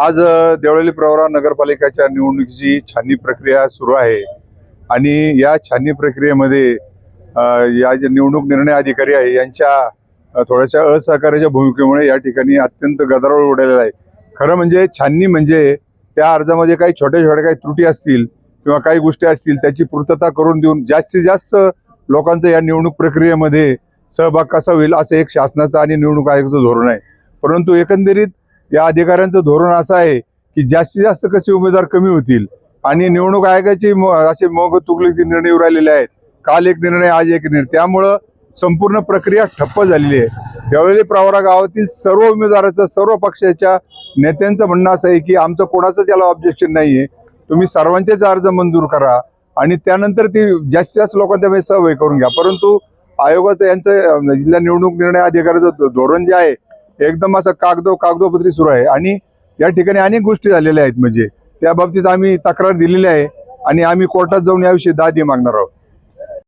आज देवळाली प्रवरा नगरपालिकेच्या निवडणुकीची छाननी प्रक्रिया सुरू आहे. आणि या छाननी प्रक्रियेमध्ये या जे निवडणूक निर्णय अधिकारी आहे यांच्या थोड्याशा असहकार्याच्या भूमिकेमुळे या ठिकाणी अत्यंत गदारोळ उडालेला आहे. खरं म्हणजे छाननी म्हणजे त्या अर्जामध्ये काही छोट्या छोट्या काही त्रुटी असतील किंवा काही गोष्टी असतील त्याची पूर्तता करून देऊन जास्तीत जास्त लोकांचं या निवडणूक प्रक्रियेमध्ये सहभाग कसा होईल असं एक शासनाचं आणि निवडणूक आयोगाचं धोरण आहे. परंतु एकंदरीत या अधिकाऱ्यांचं धोरण असं आहे की जास्तीत जास्त कसे उमेदवार कमी होतील आणि निवडणूक आयोगाचे म- असे मग तुकलीचे निर्णय राहिलेले आहेत काल एक निर्णय आज एक निर्णय. त्यामुळं संपूर्ण प्रक्रिया ठप्प झालेली आहे. त्यावेळी प्रवारा गावातील सर्व उमेदवाराचं सर्व पक्षाच्या नेत्यांचं म्हणणं असं आहे की आमचं कोणाचं याला ऑब्जेक्शन नाही आहे तुम्ही सर्वांचेच अर्ज मंजूर करा आणि त्यानंतर ती जास्तीत जास्त लोकांच्या सहभागी करून घ्या. परंतु आयोगाचं यांचं जिल्हा निवडणूक निर्णय अधिकाऱ्याचं धोरण जे आहे एकदम असं कागदो कागदोपत्री सुरू आहे. आणि या ठिकाणी अनेक गोष्टी झालेल्या आहेत. म्हणजे त्या बाबतीत आम्ही तक्रार दिलेली आहे. आणि आम्ही कोर्टात जाऊन याविषयी दादी मागणार आहोत.